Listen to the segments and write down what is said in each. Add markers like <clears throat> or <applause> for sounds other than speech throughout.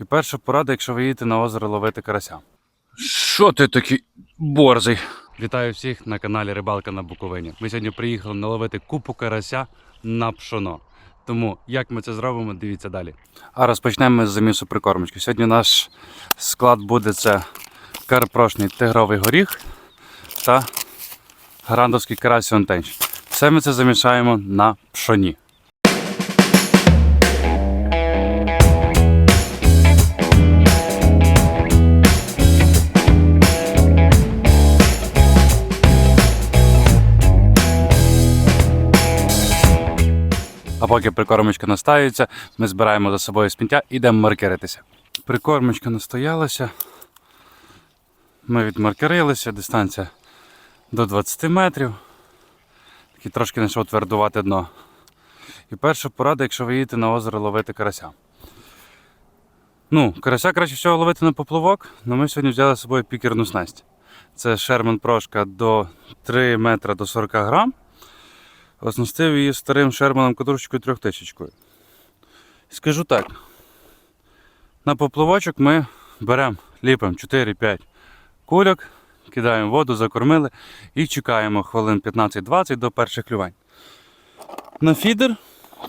І перша порада, якщо ви їдете на озеро ловити карася. Що ти такий борзий? Вітаю всіх на каналі Рибалка на Буковині. Ми сьогодні приїхали наловити купу карася на пшоно. Тому як ми це зробимо, дивіться далі. А розпочнемо ми з замісу прикормочки. Сьогодні наш склад буде це карпрошний тигровий горіх та грандовський карась онтенч. Все ми це замішаємо на пшоні. Поки прикормочка настаюється, ми збираємо за собою сміття і йдемо маркеритися. Прикормочка настоялася. Ми відмаркерилися, дистанція до 20 метрів. Такий трошки знайшов твердувати дно. І перша порада, якщо ви їдете на озеро ловити карася. Ну, карася краще всього ловити на поплавок, але ми сьогодні взяли з собою пікерну снасть. Це Шерман прошка до 3 метра до 40 грам. Оснастив її старим шерманом катушечкою трьохтисячкою. Скажу так. На поплавочок ми беремо, ліпимо 4-5 кульок, кидаємо воду, закормили і чекаємо хвилин 15-20 до перших клювань. На фідер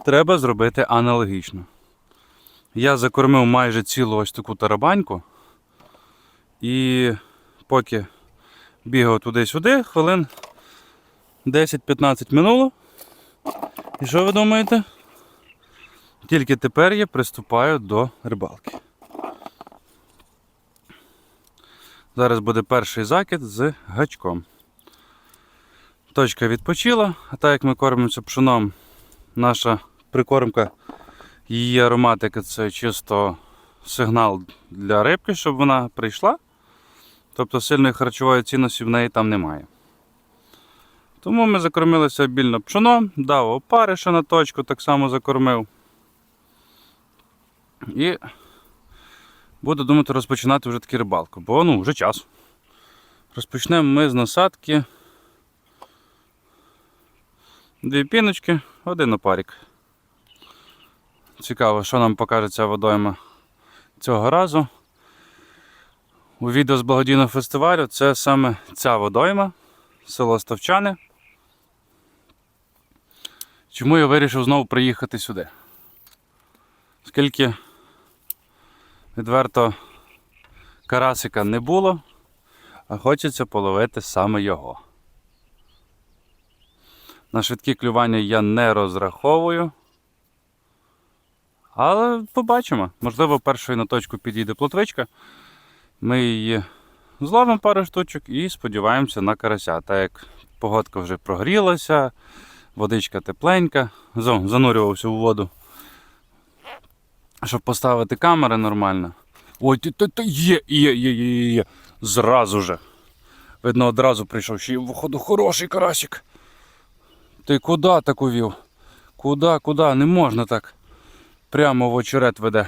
треба зробити аналогічно. Я закормив майже цілу ось таку тарабаньку. І поки бігав туди-сюди, хвилин 10-15 минуло. І що ви думаєте? Тільки тепер я приступаю до рибалки. Зараз буде перший закид з гачком. Точка відпочила, а так як ми кормимося пшоном, наша прикормка, її ароматика це чисто сигнал для рибки, щоб вона прийшла. Тобто сильної харчової цінності в неї там немає. Тому ми закормилися обільно пшоном, дав опариша на точку, так само закормив. І буду думати розпочинати вже таки рибалку, бо ну, вже час. Розпочнемо ми з насадки. Дві піночки, один опарик. Цікаво, що нам покаже ця водойма цього разу. У відео з благодійного фестивалю це саме ця водойма, село Ставчане. Чому я вирішив знову приїхати сюди? Оскільки відверто карасика не було, а хочеться половити саме його. На швидкі клювання я не розраховую. Але побачимо. Можливо, першою на точку підійде плотвичка. Ми її зловимо пару штучок і сподіваємося на карася. Так як погодка вже прогрілася, водичка тепленька, занурювався у воду. Щоб поставити камери нормально. Ой, є, є, є, є, є, є. Зразу же. Видно, одразу прийшов. Ще й виходу хороший карасик. Ти куди так увів? Куди, куди? Не можна так. Прямо в очерет веде.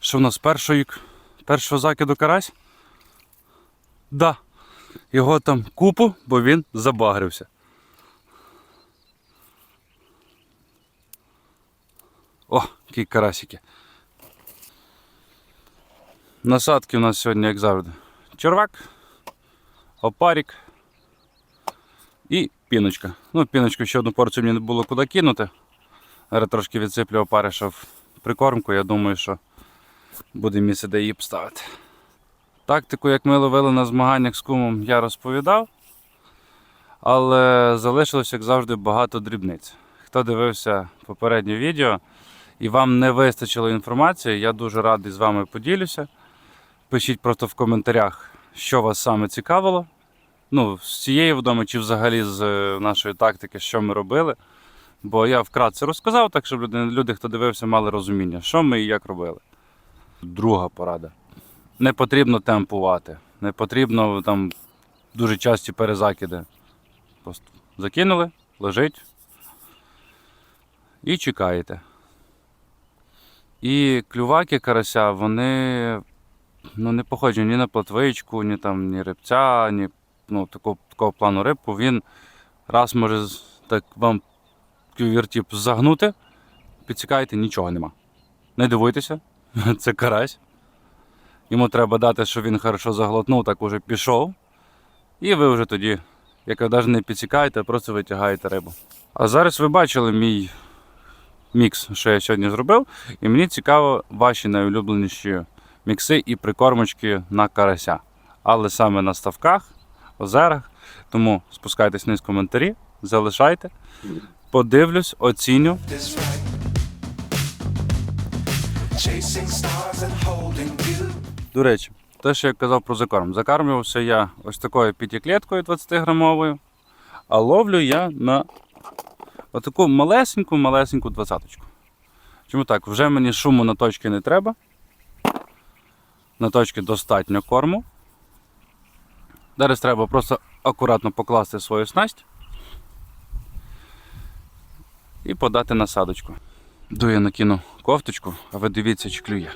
Що в нас першої, першого закиду карась? Да. Його там купу, бо він забагрився. О, які карасики. Насадки у нас сьогодні, як завжди, червак, опарик і піночка. Ну, піночку ще одну порцію мені не було куди кинути. Зараз трошки відсиплю опариша в прикормку, я думаю, що буде місце, де її поставити. Тактику, як ми ловили на змаганнях з кумом, я розповідав, але залишилось, як завжди, багато дрібниць. Хто дивився попереднє відео і вам не вистачило інформації, я дуже радий з вами поділюся. Пишіть просто в коментарях, що вас саме цікавило. Ну, з цієї вдоми чи взагалі з е, нашої тактики, що ми робили. Бо я вкратце розказав, так щоб люди, люди, хто дивився, мали розуміння, що ми і як робили. Друга порада. Не потрібно темпувати, не потрібно там дуже часті перезакиди. Просто закинули, лежить і чекаєте. І клюваки карася, вони ну, не похожі ні на платвичку, ні там, ні рибця, ні ну, такого, такого плану рибку. Він раз може так вам вертіп загнути, підсікаєте, нічого нема. Не дивуйтеся, <laughs> це карась. Йому треба дати, щоб він хорошо заглотнув, так уже пішов. І ви вже тоді, як навіть не підсікаєте, просто витягаєте рибу. А зараз ви бачили мій мікс, що я сьогодні зробив. І мені цікаво ваші найулюбленіші мікси і прикормочки на карася. Але саме на ставках, озерах. Тому спускайтесь вниз в коментарі, залишайте. Подивлюсь, оціню. До речі, те, що я казав про закорм. Закармлювався я ось такою п'ятиклеткою 20-грамовою, а ловлю я на отаку малесеньку-малесеньку двадцяточку. Чому так? Вже мені шуму на точки не треба. На точки достатньо корму. Зараз треба просто акуратно покласти свою снасть і подати насадочку. Ду я накину кофточку, а ви дивіться, чи клює.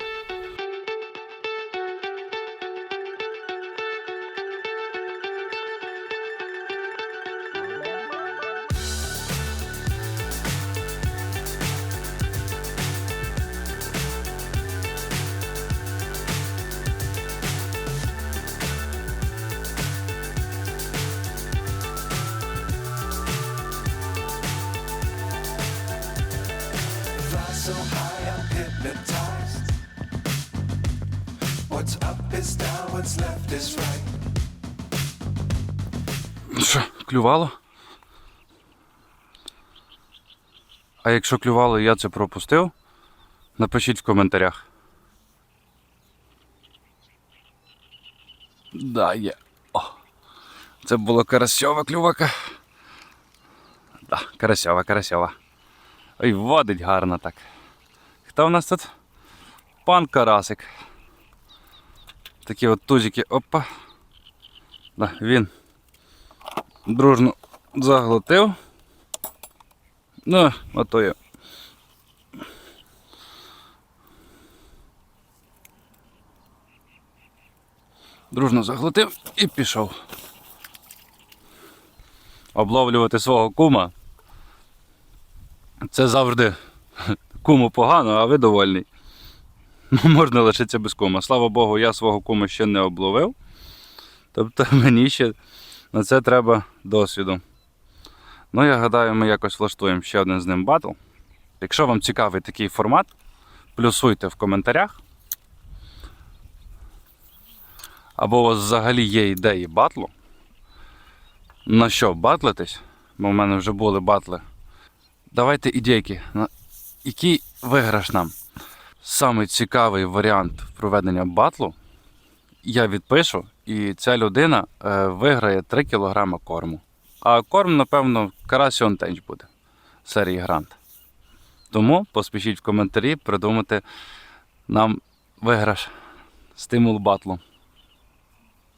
Клювало? А якщо клювало і я це пропустив, напишіть в коментарях. Да, є. О, це була карасьова клювака. Да, карасьова, карасьова. Ой, водить гарно так. Хто в нас тут? Пан Карасик. Такі от тузики. Опа. Да, він дружно заглотив. Ну, ото я. Дружно заглотив і пішов. Обловлювати свого кума. Це завжди <laughs> куму погано, а ви довольний. Ну, можна лишитися без кума. Слава Богу, я свого кума ще не обловив. Тобто <laughs> мені ще на це треба досвіду. Ну, я гадаю, ми якось влаштуємо ще один з ним батл. Якщо вам цікавий такий формат, плюсуйте в коментарях. Або у вас взагалі є ідеї батлу. На що батлитись? Бо в мене вже були батли. Давайте ідейки. Який виграш нам? Самий цікавий варіант проведення батлу я відпишу, і ця людина е, виграє 3 кг корму. А корм, напевно, Карасіон Тенч буде серії Грант. Тому поспішіть в коментарі придумати нам виграш, стимул батлу.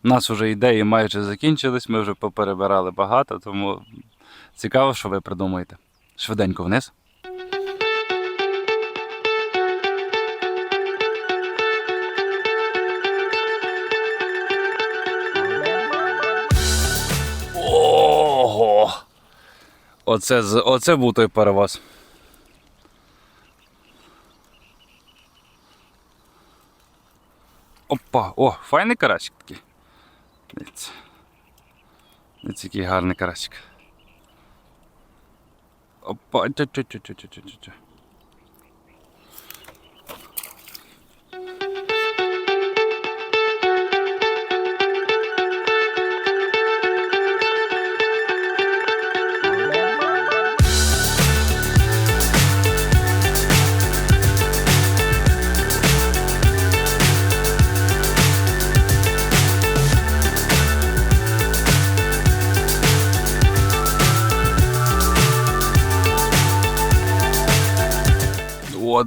У нас вже ідеї майже закінчились, ми вже поперебирали багато, тому цікаво, що ви придумаєте. Швиденько вниз. Оце, оце був той перевоз. Опа! О, файний карасик такий. Дивіться. Дивіться, який гарний карасик. Опа, тю-тю-тю-тю-тю-тю-тю.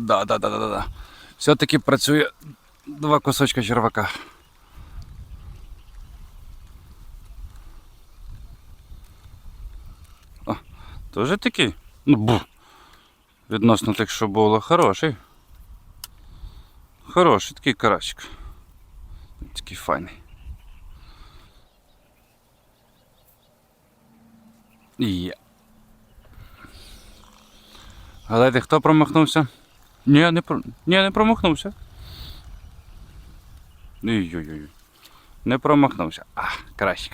Да, да, да, да, да. Все-таки працює два кусочка червака. О, такий. Ну, бу. Відносно тих, що було, хороший. Хороший такий карасик. Такий файний. Є. Гадайте, хто промахнувся? Ні, не про... Ні, не промахнувся. Ой-ой-ой. Не промахнувся. А, краще.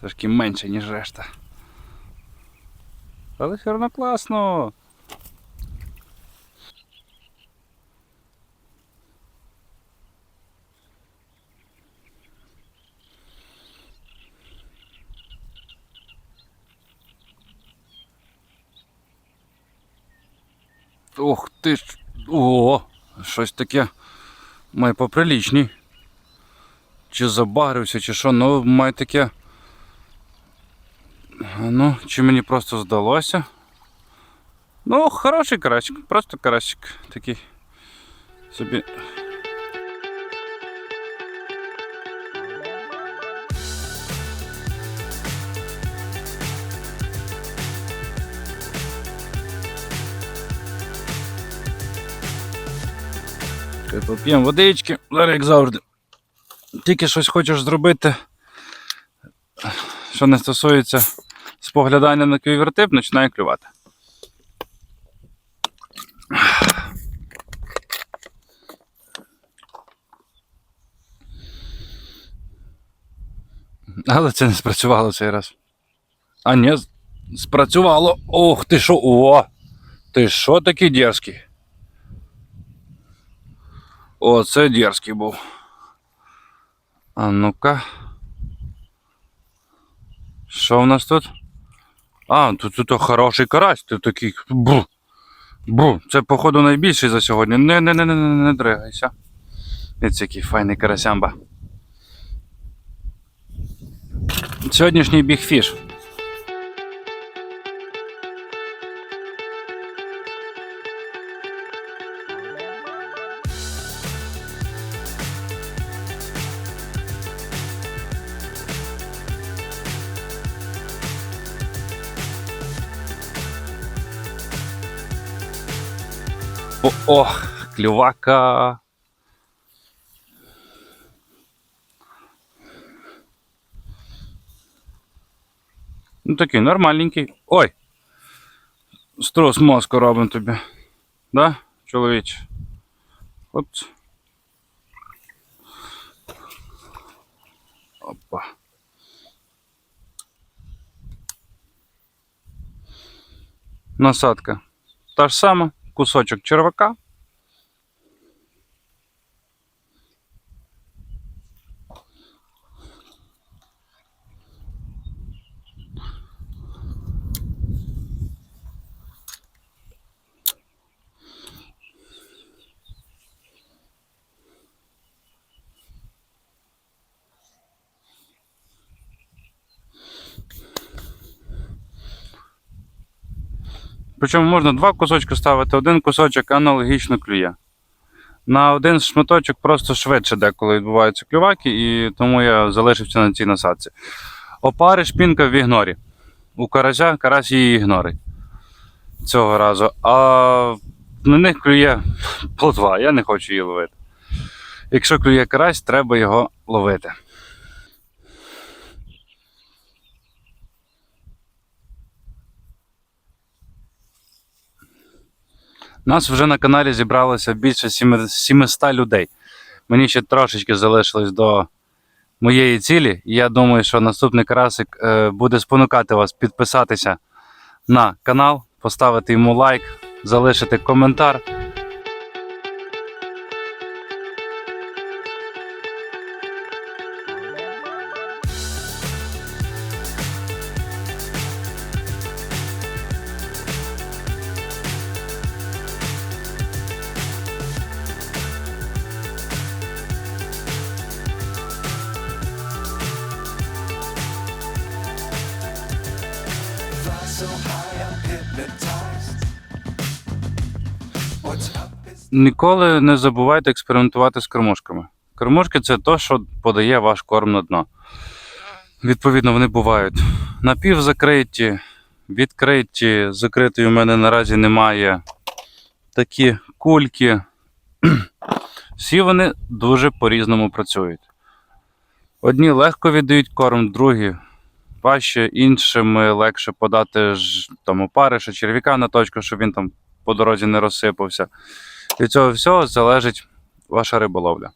Трошки менше, ніж решта. Але все одно класно. Ох ти ж. О, щось таке. Має поприлічній. Чи забагрився, чи що, ну має таке. Ну, чи мені просто здалося? Ну, хороший карасик, просто карасик такий. Собі. Поп'ємо водички, зараз як завжди. Тільки щось хочеш зробити, що не стосується споглядання на квівертип, починає клювати. Але це не спрацювало цей раз. А ні, спрацювало. Ох, ти що? О! Ти що такий дерзкий? О, це дерзкий був. А ну-ка. Що в нас тут? А, тут, тут хороший карась, тут такий. Бу. Бу. Це, походу, найбільший за сьогодні. Не, не, не, не, не, не дригайся. Ось який файний карасямба. Сьогоднішній бігфіш. О, о, клювака. Ну такий нормальненький. Ой! Струс мозку робимо тобі. Да, чоловіче? Опс. Опа. Насадка. Та ж сама, кусочок червака. Причому можна два кусочки ставити, один кусочок аналогічно клює. На один шматочок просто швидше деколи відбуваються клюваки, і тому я залишився на цій насадці. Опари шпінка в ігнорі. У карася карась її ігнорить цього разу. А на них клює <laughs> плотва, я не хочу її ловити. Якщо клює карась, треба його ловити. Нас вже на каналі зібралося більше сіми- 700 людей. Мені ще трошечки залишилось до моєї цілі. Я думаю, що наступний карасик е, буде спонукати вас підписатися на канал, поставити йому лайк, залишити коментар. Ніколи не забувайте експериментувати з кормушками. Кормушки це то, що подає ваш корм на дно. Відповідно, вони бувають напівзакриті, відкриті, закритої у мене наразі немає. Такі кульки. <clears throat> Всі вони дуже по-різному працюють. Одні легко віддають корм, другі важче, іншим е, легше подати ж, там опариша, черв'яка на точку, щоб він там по дорозі не розсипався. Від цього всього залежить ваша риболовля.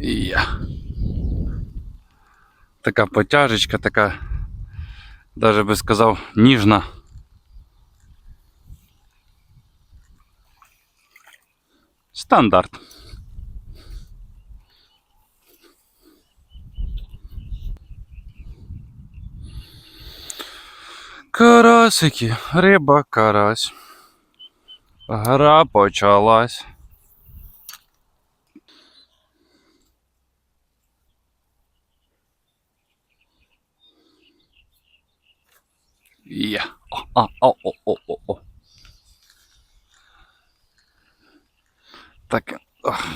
Yeah. Така потяжечка, така, навіть би сказав, ніжна. Стандарт. Карасики, риба, карась. Гра почалась. О, о, о, о, о, о, о. Так. ох.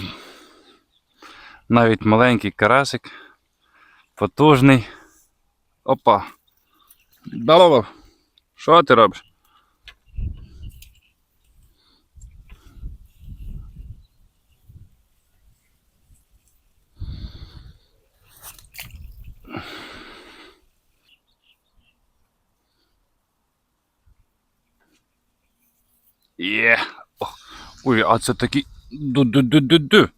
Навіть маленький карасик. Потужний. Опа. Балово. Що ти робиш? Є. О, Ой, а це такий. Ду-ду-ду-ду-ду.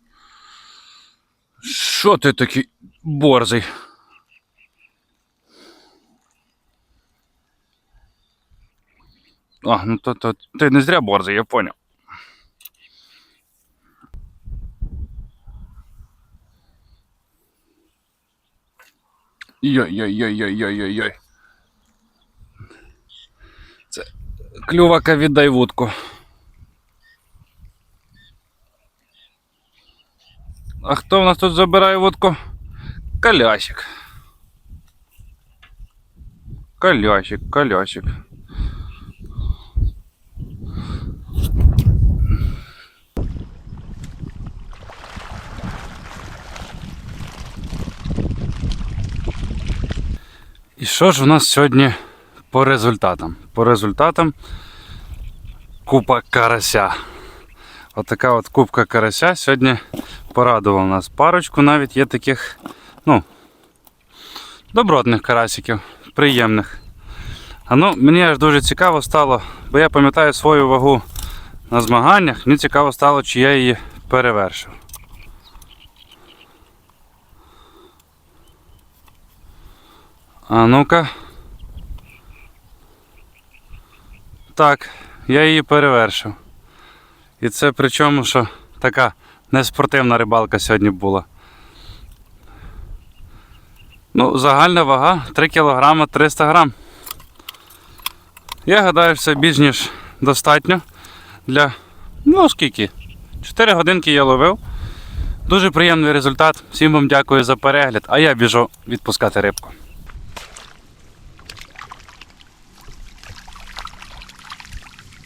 Що ти такий борзий? А, ну то, то ти не зря борзий, я поняв. Йой-йой-йой-йой-йой-йой. Це клювака віддай вудку. А хто в нас тут забирає водку? Колясик. Колясик, колясик. І що ж у нас сьогодні по результатам? По результатам купа карася. Отака от кубка карася сьогодні порадував нас. Парочку навіть є таких, ну, добротних карасиків, приємних. А ну, мені аж дуже цікаво стало, бо я пам'ятаю свою вагу на змаганнях. Мені цікаво стало, чи я її перевершив. А ну-ка. Так, я її перевершив. І це причому, що така неспортивна рибалка сьогодні була. Ну, загальна вага 3 кг 300 грам. Я гадаю, що це більш ніж достатньо для. Ну, скільки? 4 годинки я ловив. Дуже приємний результат. Всім вам дякую за перегляд, а я біжу відпускати рибку.